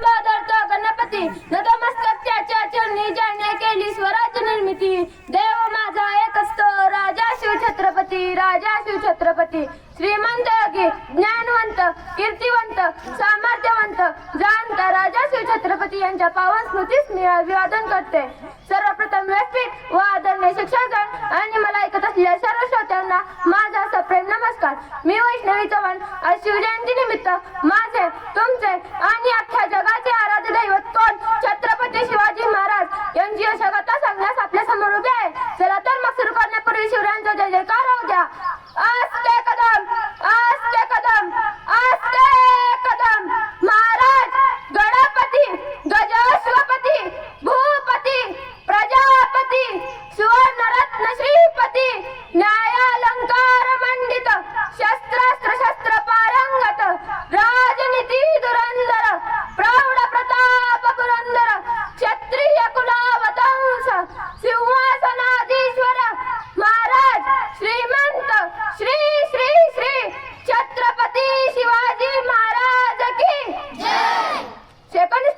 गणपती. नतमस्तक त्याच्या चरणी ज्याने केली स्वराज्य निर्मिती. देव माझा एक असतो राजा शिवछत्रपती राजा शिव छत्रपती. श्रीमंत योगी ज्ञानवंत कीर्तिवंत सामर्थ्यवंत जाणत राजा शिव छत्रपती यांच्या पावन स्मृतीस मी अभिवादन करते. सर्वप्रथम व्यासपीठ व आदरणीय शिक्षकगण आणि मला ऐकत असलेल्या सर्व श्रोत्यांना माझा सप्रेम नमस्कार. मी वैष्णवी चव्हाण. आज शिवजयंती निमित्त माझे तुमचे 아니야 찾아가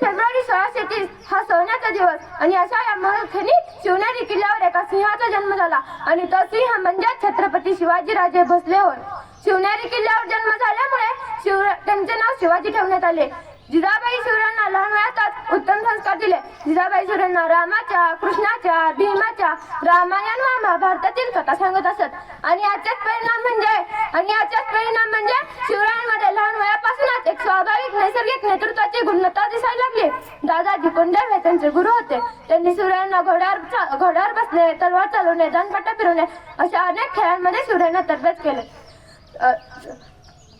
फेब्रुवारी सोळाशे तीस हा सोन्याचा दिवस. आणि अशा या मखनी शिवनेरी किल्ल्यावर एका सिंहाचा जन्म झाला. आणि तो सिंह म्हणजे छत्रपती शिवाजी राजे भोसले होय शिवनेरी किल्ल्यावर जन्म झाल्यामुळे शिव त्यांचे नाव शिवाजी ठेवण्यात आले. जिजाबाई शिवरायांना लहान वयातच उत्तम संस्कार दिले. जिजाबाई शिवरायांना रामाच्या कृष्णाच्या भीमाच्या रामायण व महाभारतातील कथा सांगत असत. आणि याचाच परिणाम म्हणजे आणि याचाच परिणाम म्हणजे शिवरायांमध्ये लहान वयापासूनच एक स्वाभाविक नैसर्गिक नेतृत्वाची गुणवत्ता दिसायला लागली. दादाजी कोंडे हे त्यांचे गुरु होते. त्यांनी शिवरायांना घोड्यावर घोड्यावर बसणे तलवार चालवणे दानपट्टा फिरवणे अशा अनेक खेळांमध्ये शिवरायांना तरबेज केले.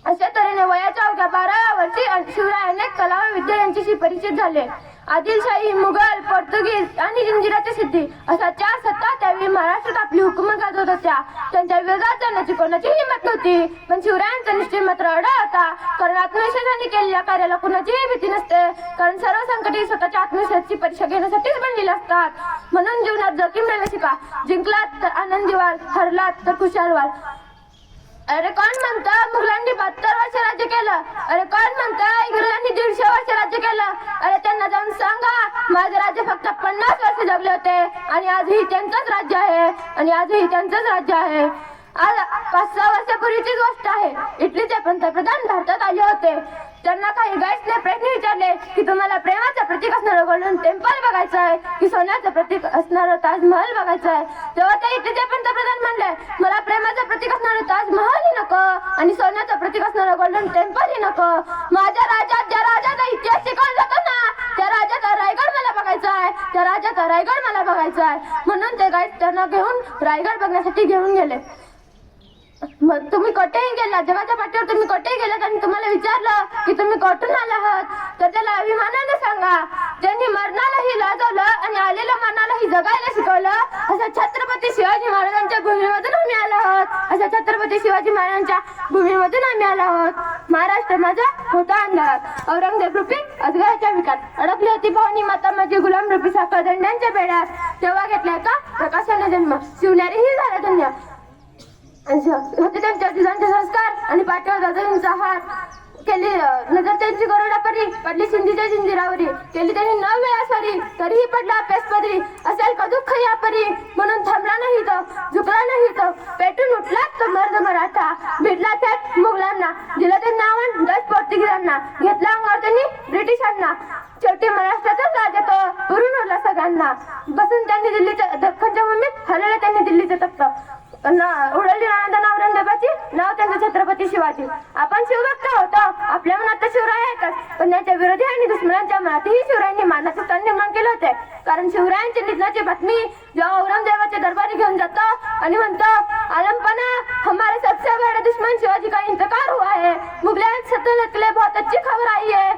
अशा तऱ्हेने वयाच्या अवघ्या बाराव्या वर्षी शिवराय कला व विद्या यांच्याशी परिचित झाले. आदिलशाही मुघल पोर्तुगीज आणि जंजिराची सिद्धी अशा चार सत्ता त्यावेळी महाराष्ट्रात आपली हुकूमत गाजवत होत्या. त्यांच्या विरोधात जाण्याची कोणाची हिंमत नव्हती. पण शिवरायांचा निश्चय मात्र अडा होता. कारण आत्मविश्वासाने केलेल्या कार्याला कोणाचीही भीती नसते. कारण सर्व संकटे स्वतःच्या आत्मविश्वासाची परीक्षा घेण्यासाठीच बनलेली असतात. म्हणून जीवनात जोखीम घ्यायला शिका जिंकलात तर आनंदी व्हाल हरलात तर खुशाल व्हाल अरे कोण म्हणतं? मुघलांनी बहात्तर वर्ष राज्य केलं. अरे कोण म्हणतं? इंग्रजांनी दीडशे वर्ष राज्य केलं. अरे त्यांना जाऊन सांगा. माझं राज्य फक्त पन्नास वर्ष जगले होते. आणि आजही त्यांचंच राज्य आहे. आणि आजही त्यांचंच राज्य आहे. आज पाच सहा वर्षापूर्वीचीच गोष्ट आहे. इटलीचे पंतप्रधान भारतात आले होते. त्यांना काही गाईड्सने प्रश्न विचारले की तुम्हाला प्रेमाचं प्रतीक असणारं गोल्डन टेम्पल बघायचं आहे. की सोन्याचं प्रतीक असणारं ताजमहल बघायचं आहे. तेव्हा ते इथे पंतप्रधान म्हणले मला प्रेमाचं प्रतीक असणारं ताजमहलही नको आणि सोन्याचं प्रतीक असणारं गोल्डन टेम्पलही नको. माझ्या राज्यात ज्या राजाचा इतिहास शिकवला जातो ना त्या राजाचा रायगड मला बघायचा आहे. त्या राजाचा रायगड मला बघायचा आहे. म्हणून ते गाईड त्यांना घेऊन रायगड बघण्यासाठी घेऊन गेले. मग तुम्ही कोठेही गेला जगाच्या पाठीवर तुम्ही कोठेही गेलात आणि तुम्हाला विचारलं की तुम्ही कुठून आला आहात तर त्याला अभिमानाने सांगा ज्यांनी मरणालाही लाजवलं आणि आलेल्या मरणालाही जगायला शिकवलं असं छत्रपती शिवाजी महाराजांच्या भूमीमधून आम्ही आलो आहोत. असं छत्रपती शिवाजी महाराजांच्या भूमीमधून आम्ही आलो आहोत. महाराष्ट्र माझा होता अंधार. औरंगजेब रुपी अजगराच्या विकात अडकली होती भवानी माता माझी गुलाम रुपी साखर दंड्यांच्या बेड्यात. तेव्हा घेतलाय का प्रकाशाने जन्म. शिवण्यारीही झाला धन्य. होते त्यांच्या संस्कार आणि पाठीवर दादाजींचा हात. केली नजर त्यांची गरोडा परी पडली सिंधीच्या जिंजिरावरी केली त्यांनी नऊ वेळा सरी तरीही पडला पेस पदरी असेल का दुःख या परी म्हणून थांबला नाही तो झुकला नाही तो. पेटून उठला तो मर्द मराठा. भिडला थेट मुघलांना. दिलं ते नावण दस पोर्तुगीजांना. घेतला अंगावर त्यांनी ब्रिटिशांना. शेवटी महाराष्ट्राचाच राजा तो पुरून उरला सगळ्यांना. बसून त्यांनी दिल्लीच्या दख्खनच्या भूमीत हलवलं त्यांनी दिल्लीचं तख्त. उडवली आनंदाने औरंगजेबाची नाव त्यांचं छत्रपती शिवाजी. आपण शिवभक्त होतो. आपल्या मनात तर शिवराय आहेतच. पण त्यांच्या विरोधी आणि दुश्मनांच्या मनातही शिवरायांनी मानाचे तण निर्माण केले होते. कारण शिवरायांची निधनाची बातमी जेव्हा औरंगजेबाच्या दरबारी घेऊन जातो आणि म्हणतो आलमपना हमारे सबसे बड़े दुश्मन शिवाजी का इंतकार हुआ है? मुगलां सतलतले बहुत अच्छी खबर आई है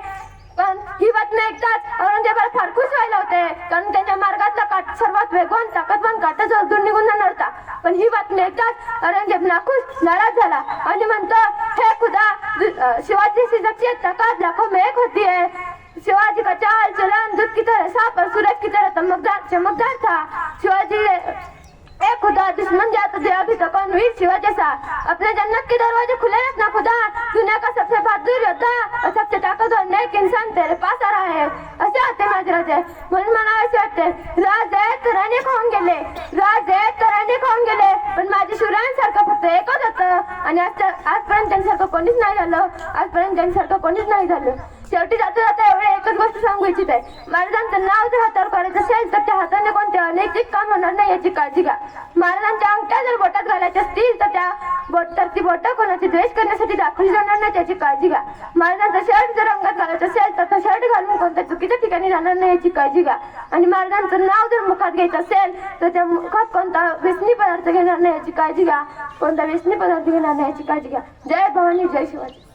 पण ही बातमी ऐकताच औरंगजेबाला फार खुश व्हायला होते कारण त्यांच्या मार्गातला काट सर्वात वेगवान ताकदवान काटाचा दूर निघून जाणार होता पण ही बातमी ऐकताच औरंगजेब नाखुश नाराज झाला. आणि म्हणतो हे खुदा शिवाजी सी शख्सियत ताकत लाखों में एक होती है शिवाजी का चाल चलन दूध की तरह साफ और सूरज की तरह चमकदार चमकदार था? शिवाजी ए खुदा दुश्मन जाता दिया भी तो कौन वीर शिवा जैसा? अपने जन्नत के दरवाजे खुले रखना खुदा। दुनिया का सबसे बहादुर योद्धा और सबसे ताकतवर नेक इंसान तेरे पास आ रहा है। असे माझे राजे म्हणून मला असे वाटते राजे तर अनेक होऊन गेले राजे आहे तर अनेक होऊन गेले. पण माझ्या शिवरायांसारखं फक्त एकच होतं. आणि आज आजपर्यंत त्यांच्यासारखं कोणीच नाही झालं. आजपर्यंत त्यांच्यासारखं कोणीच नाही झालं. शेवटी जाता जाता एवढे एकच गोष्ट सांगू इच्छित. आहे महाराजांचं नाव जर हातावर करायचं असेल तर त्या हाताने कोणते अनैतिक काम होणार नाही याची काळजी घ्या. महाराजांच्या बोटा जर बोटात घालायच्या असतील तर त्या बोट तर ती बोटं कोणाची द्वेष करण्यासाठी दाखवली जाणार नाही त्याची काळजी घ्या. महाराजांचा शर्ट जर अंगात घालायचं असेल तर तो शर्ट घालून कोणत्या चुकीच्या ठिकाणी जाणार नाही याची काळजी घ्या. आणि महाराजांचं नाव जर मुखात घ्यायचं असेल तर त्या मुखात कोणता व्यसनी पदार्थ घेणार नाही याची काळजी घ्या. कोणता व्यसनी पदार्थ घेणार नाही याची काळजी घ्या. जय भवानी जय शिवाजी.